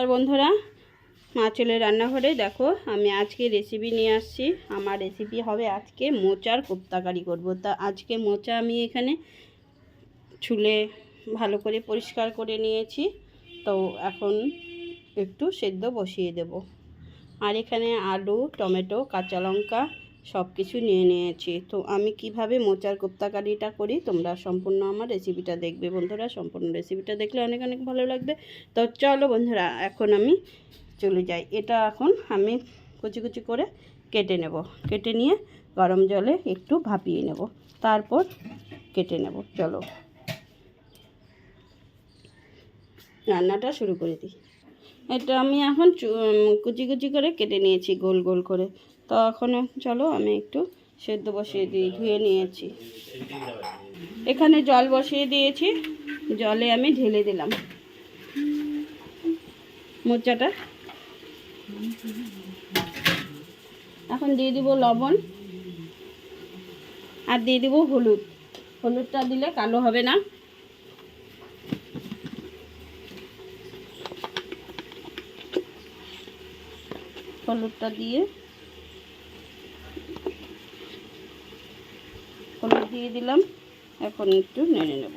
আর বন্ধুরা মাচলের রান্নাঘরে। দেখো, আমি আজকে রেসিপি নিয়ে আসছি। আমার রেসিপি হবে আজকে মোচার কোপ্তাকারি করব। তা আজকে মোচা আমি এখানে ছুলে ভালো করে পরিষ্কার করে নিয়েছি। তো এখন একটু সেদ্ধ বসিয়ে দেব। আর এখানে আলু, টমেটো, কাঁচা লঙ্কা সব কিছু নিয়ে নিয়েছি। তো আমি কীভাবে মোচার কোপ্তাকারিটা করি, তোমরা সম্পূর্ণ আমার রেসিপিটা দেখবে বন্ধুরা। সম্পূর্ণ রেসিপিটা দেখলে অনেক অনেক ভালো লাগবে। তো চলো বন্ধুরা, এখন আমি চলে যাই। এটা এখন আমি কুচি কুচি করে কেটে নেব। কেটে নিয়ে গরম জলে একটু ভাপিয়ে নেব। তারপর কেটে নেব। চলো। রান্নাটা শুরু করে দিই। এটা আমি এখন কুচি কুচি করে কেটে নিয়েছি, গোল গোল করে। তো এখন চলো আমি একটু সেদ্ধ বসিয়ে দিই, ধুয়ে নিয়েছি। এখানে জল বসিয়ে দিয়েছি, জলে আমি ঢেলে দিলাম। মোচাটা। এখন দিয়ে দিব লবণ আর দিয়ে দিব হলুদ। হলুদটা দিলে কালো হবে না। হলুদটা দিয়ে দিয়ে দিলাম। এখন একটু নেড়ে নেব।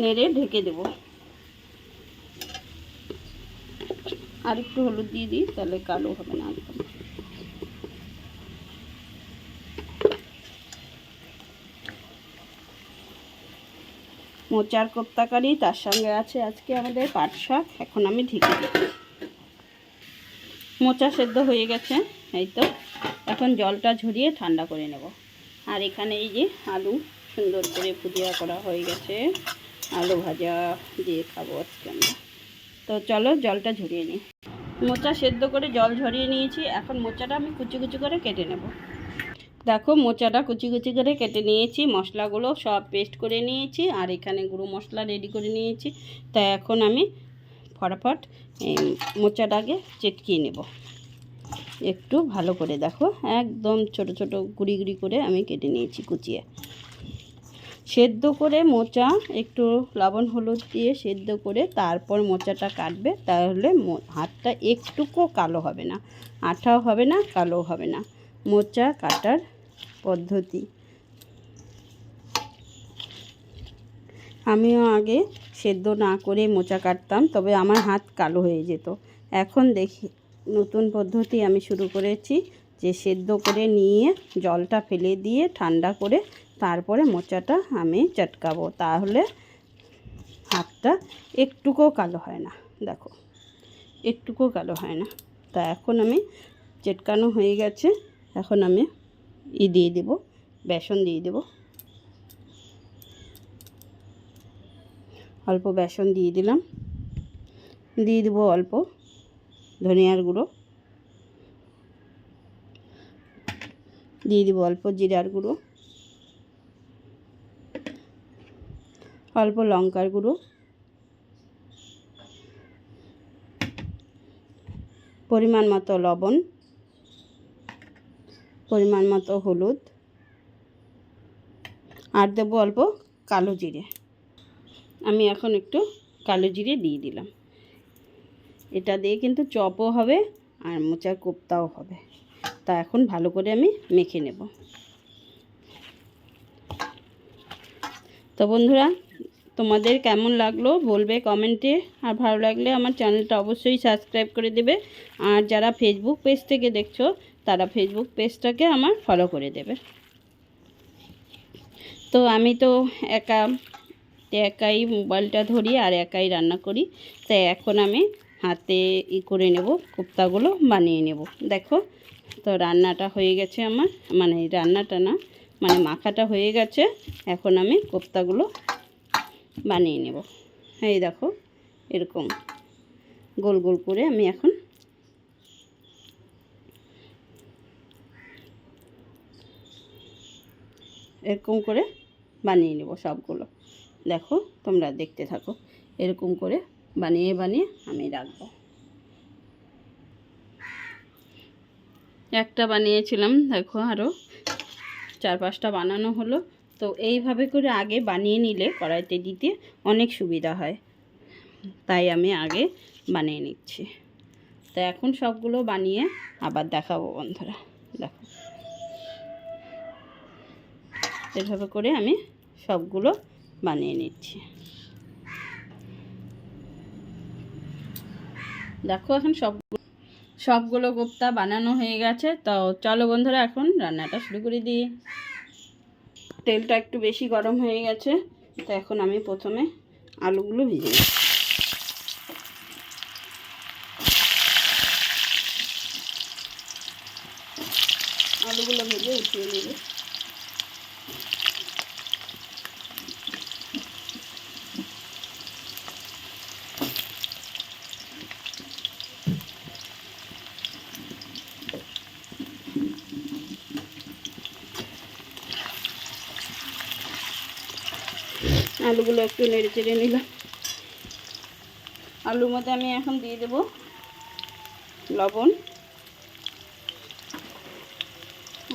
নেড়ে ঢেকে দেব। আর একটু হলুদ দিয়ে দিই, তাহলে কালো হবে না একদম। মোচার কোপ্তাকারি তার সঙ্গে আছে আজকে আমাদের পাট শাক। এখন আমি ঢেকে দিই মোচা সেদ্ধ হয়ে গেছে, এই তো। এখন জলটা ঝরিয়ে ঠান্ডা করে নেব। আর এখানে এই যে আলু সুন্দর করে ভুজিয়া করা হয়ে গেছে। আলু ভাজা দিয়ে খাব আজকে আমরা। তো চলো জলটা ঝরিয়ে নিই। মোচা সেদ্ধ করে জল ঝরিয়ে নিয়েছি। এখন মোচাটা আমি কুচি কুচি করে কেটে নেব। দেখো, মোচাটা কুচি কুচি করে কেটে নিয়েছি। মশলাগুলো সব পেস্ট করে নিয়েছি। আর এখানে গুঁড়ো মশলা রেডি করে নিয়েছি। তা এখন আমি ফটাফট মোচাটাকে চেটকিয়ে নেব। একটু ভালো করে দেখো, একদম ছোট ছোট গুড়ি গুড়ি করে আমি কেটে নিয়েছি কুচিয়ে। সেদ্ধ করে মোচা, একটু লবণ হলুদ দিয়ে সেদ্ধ করে তারপর মোচাটা কাটবে, তাহলে হাতটা একটুকু কালো হবে না, আঠাও হবে না কালো হবে না। মোচা কাটার পদ্ধতি। আমিও আগে সেদ্ধ না করে মোচা কাটতাম, তবে আমার হাত কালো হয়ে যেত। এখন দেখি, নতুন পদ্ধতি আমি শুরু করেছি যে সেদ্ধ করে নিয়ে জলটা ফেলে দিয়ে ঠান্ডা করে তারপরে মোচাটা আমি চটকাবো। তাহলে হাতটা একটুকুও কালো হয় না। দেখো, একটুকুও কালো হয় না। তা এখন আমি চেটকানো হয়ে গেছে। এখন আমি ই দিয়ে দেব, বেসন দিয়ে দেব। অল্প বেসন দিয়ে দিলাম। দিয়ে দেবো অল্প ধনিয়ার গুঁড়ো। দিয়ে দিব অল্প জিরার গুঁড়ো। অল্প লঙ্কার গুঁড়ো। পরিমাণ মতো লবণ। পরিমাণ মতো হলুদ। আর দেবো অল্প কালো জিরে। আমি এখন একটু কালো জিরে দিয়ে দিলাম। এটা দিয়ে কিন্তু চপও হবে আর মোচার কোপ্তাও হবে। তা এখন ভালো করে আমি মেখে নেব। তো বন্ধুরা, তোমাদের কেমন লাগল বলবে কমেন্টে। আর ভালো লাগলে আমার চ্যানেলটা অবশ্যই সাবস্ক্রাইব করে দেবে। আর যারা ফেসবুক পেজ থেকে দেখছ, তারা ফেসবুক পেজটাকে আমার ফলো করে দেবে। তো আমি তো একা একাই মোবাইলটা ধরি আর একাই রান্না করি। তাই এখন আমি হাতে ই করে নেব, কোপ্তাগুলো বানিয়ে নেব। দেখো, তো রান্নাটা হয়ে গেছে আমার। মানে রান্নাটা না মানে মাখাটা হয়ে গেছে। এখন আমি কোপ্তাগুলো বানিয়ে নেব। এই দেখো, এরকম গোল গোল করে আমি এখন এরকম করে বানিয়ে নেব সবগুলো। দেখো, তোমরা দেখতে থাকো। এরকম করে বানিয়ে বানিয়ে আমি রাখব। একটা বানিয়েছিলাম, দেখো আরও চার পাঁচটা বানানো হলো। তো এইভাবে করে আগে বানিয়ে নিলে কড়াইতে দিতে অনেক সুবিধা হয়। তাই আমি আগে বানিয়ে নিচ্ছি। তো এখন সবগুলো বানিয়ে আবার দেখাবো বন্ধুরা। দেখো। এভাবে করে আমি সবগুলো বানিয়ে নিচ্ছি। দেখো এখন সব, সবগুলো কোপ্তা বানানো হয়ে গেছে। তো চলো বন্ধুরা, এখন রান্নাটা শুরু করে দিই। তেলটা একটু বেশি গরম হয়ে গেছে। তো এখন আমি প্রথমে আলুগুলো ভেজে নিই আলুগুলো ভেজে উঠিয়ে নেব আলুগুলো একটু নেড়ে চেড়ে নিলাম। আলুর মধ্যে আমি এখন দিয়ে দেব লবণ।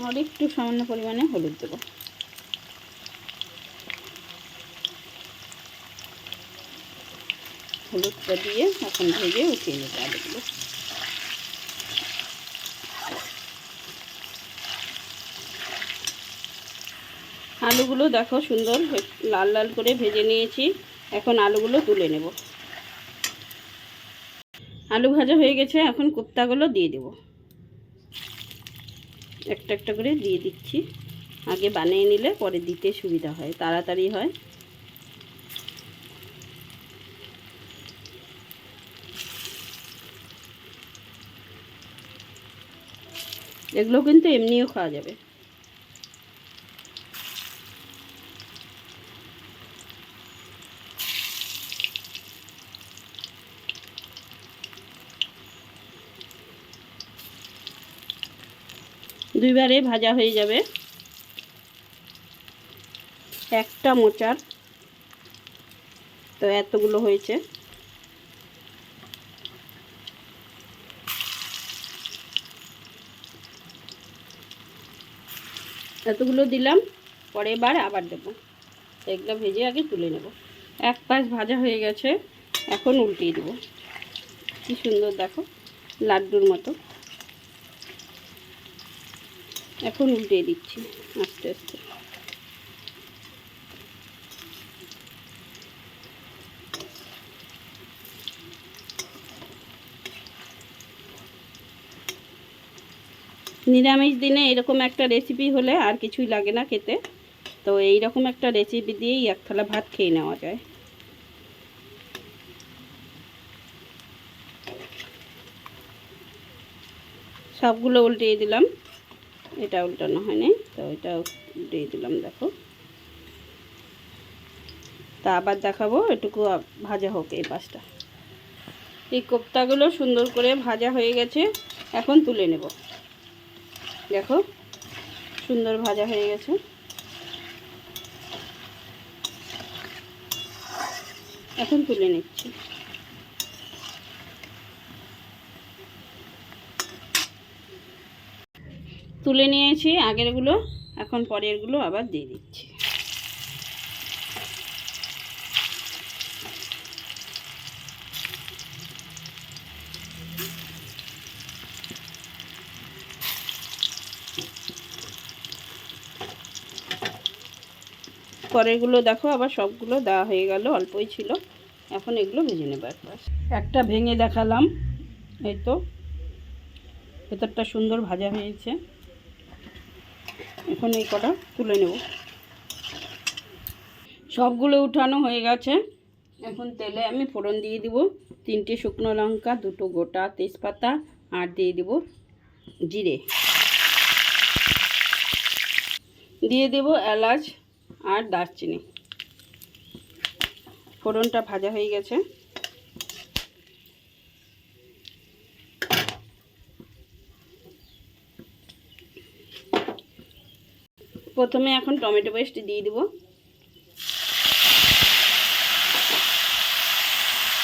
আর একটু সামান্য পরিমাণে হলুদ দেব। হলুদটা দিয়ে এখন ভেজে উঠিয়ে নেব আলুগুলো। আলুগুলো দেখো সুন্দর লাল লাল করে ভেজে নিয়েছি। এখন আলুগুলো তুলে নেব। আলু ভাজা হয়ে গেছে, এখন কোপ্তাগুলো দিয়ে দেব। একটা একটা করে দিয়ে দিচ্ছি। আগে বানিয়ে নিলে পরে দিতে সুবিধা হয়, তাড়াতাড়ি হয়। এগুলো কিন্তু এমনিও খাওয়া যাবে। দুইবারে ভাজা হয়ে যাবে। একটা মোচার। তো এতগুলো হয়েছে। এতগুলো দিলাম, পরে এবার আবার দেবো। এগুলো ভেজে আগে তুলে নেব। এক পাশ ভাজা হয়ে গেছে, এখন উল্টিয়ে দেবো। কি সুন্দর দেখো, লাড্ডুর মতো। এখন উল্টে দিচ্ছি আস্তে আস্তে। নিরামিষ দিনে এরকম একটা রেসিপি হলে আর কিছুই লাগে না খেতে। তো এই রকম একটা রেসিপি দিয়েই এক থালা ভাত খেয়ে নেওয়া যায়। সবগুলো উল্টিয়ে দিলাম। এটা উল্টানো হয়নি, তো এটা দিয়ে দিলাম, দেখো। তা আবার দেখাবো, এটুকু ভাজা হোক এই পাশটা। এই কোপ্তাগুলো সুন্দর করে ভাজা হয়ে গেছে, এখন তুলে নেব। দেখো, সুন্দর ভাজা হয়ে গেছে। এখন তুলে নিচ্ছি। তুলে নিয়েছি, আগেরগুলো, এখন পরেরগুলো আবার দিয়ে দিচ্ছি। পরেরগুলো দেখো, আবার সবগুলো দেওয়া হয়ে গেল, অল্পই ছিল। এখন এগুলো ভেজে নেব একবার। একটা ভেঙে দেখালাম, এই তো। ভেতরটা সুন্দর ভাজা হয়েছে। এখন এই কটা তুলে নেব। সবগুলো উঠানো হয়ে গেছে। এখন তেলে আমি ফোড়ন দিয়ে দিব। তিনটে শুকনো লঙ্কা, দুটো গোটা তেজপাতা, আর দিয়ে দিব জিরে। দিয়ে দেব এলাচ আর দারচিনি। ফোড়নটা ভাজা হয়ে গেছে। প্রথমে এখন টমেটো পেস্ট দিয়ে দেবো।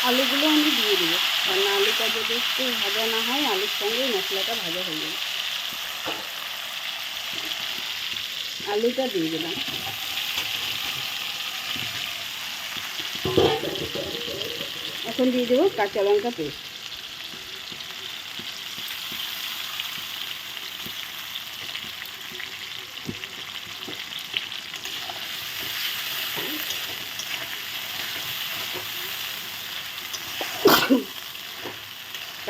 আলুগুলো আমি দিয়ে দেবো। কারণ আলুটা যদি একটু ভাজা না হয়, আলুর সঙ্গে মশলাটা ভাজা হয়ে যাবে। আলুটা দিয়ে দিলাম। এখন দিয়ে দেবো কাঁচা লঙ্কা পেস্ট।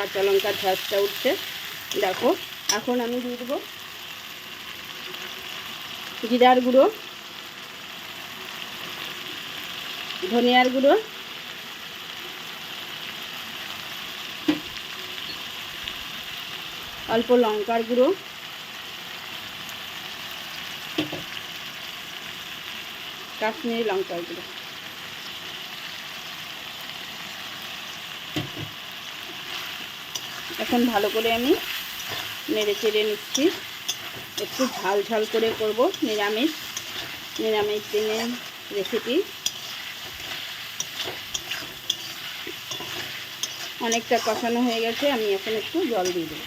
কাঁচা লঙ্কার ঝাঁজটা উঠছে। দেখো, এখন আমি দিয়ে দেবো জিরার গুঁড়ো, ধনিয়ার গুঁড়ো, অল্প লঙ্কার গুঁড়ো, কাশ্মীরি লঙ্কার গুঁড়ো। এখন ভালো করে আমি নেড়ে চেড়ে নিচ্ছি। একটু ঝাল ঝাল করে করব নিরামিষ নিরামিষ দিনের রেসিপি অনেকটা কষানো হয়ে গেছে, আমি এখন একটু জল দিয়ে দেবো।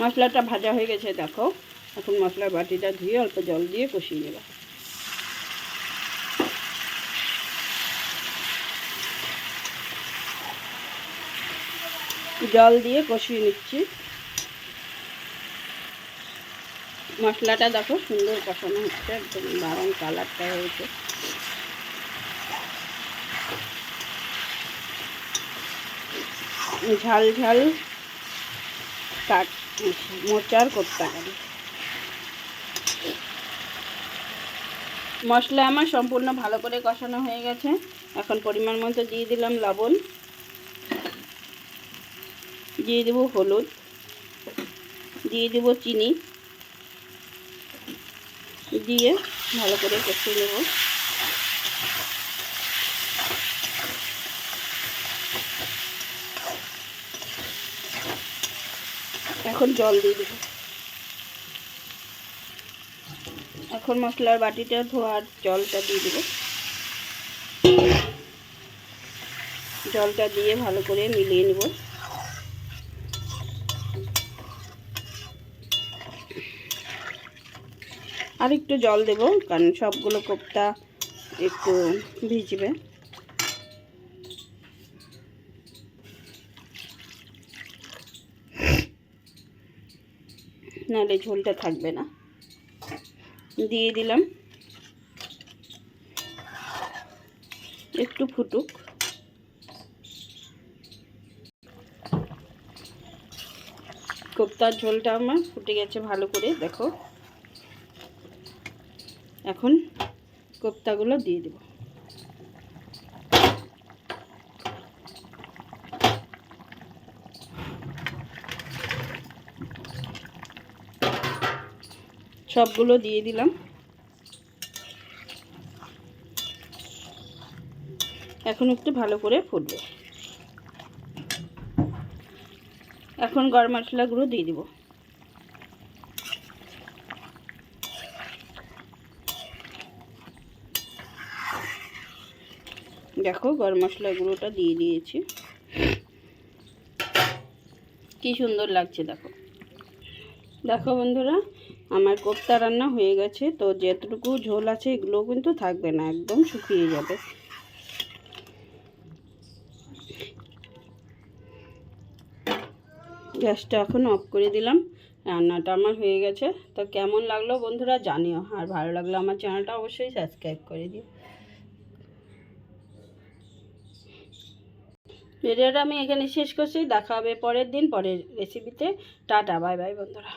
মশলাটা ভাজা হয়ে গেছে, দেখো। এখন মশলার বাটিটা ধুয়ে অল্প জল দিয়ে কষিয়ে নেব। জল দিয়ে কষিয়ে নিচ্ছি। মশলাটা দেখো সুন্দর কষানো হচ্ছে, একদম দারুণ কালারটা হয়েছে ঝাল ঝাল কাট, মোচার করতে পারি মশলা আমার সম্পূর্ণ ভালো করে কষানো হয়ে গেছে। এখন পরিমাণ মতো দিয়ে দিলাম লবণ। দিয়ে দেবো হলুদ, দিয়ে দেবো চিনি, দিয়ে ভালো করে কষিয়ে নেব। এখন জল দিয়ে দেব। এখন মশলার বাটিটা ধোয়ার জলটা দিয়ে দেব। জলটা দিয়ে ভালো করে মিলিয়ে নেব। আর একটু জল দেব, কারণ সবগুলো কোপ্তা একটু ভিজবে। নাহলে ঝোলটা থাকবে না। দিয়ে দিলাম। একটু ফুটুক। কোপ্তার ঝোলটা আমার ফুটে গেছে ভালো করে, দেখো। এখন কোপ্তাগুলো দিয়ে দেব। সবগুলো দিয়ে দিলাম। এখন একটু ভালো করে ফুটবে। এখন গরম মশলা গুঁড়ো দিয়ে দিব। দেখো গরম মশলা গুঁড়োটা দিয়ে দিয়েছি। কি সুন্দর লাগছে, দেখো। দেখো বন্ধুরা, আমার কোপ্তা রান্না হয়ে গেছে, তো যেটুকু ঝোল আছে এগুলো কিন্তু থাকবে না, একদম শুকিয়ে যাবে। গ্যাসটা এখন অফ করে দিলাম, রান্নাটা আমার হয়ে গেছে। তো কেমন লাগল বন্ধুরা জানিও, আর ভালো লাগল আমার চ্যানেলটা অবশ্যই সাবস্ক্রাইব করে দিও। ভিডিওটা আমি এখানে শেষ করছি। দেখা হবে পরের দিন, পরের রেসিপিতে টাটা বাই বাই বন্ধুরা।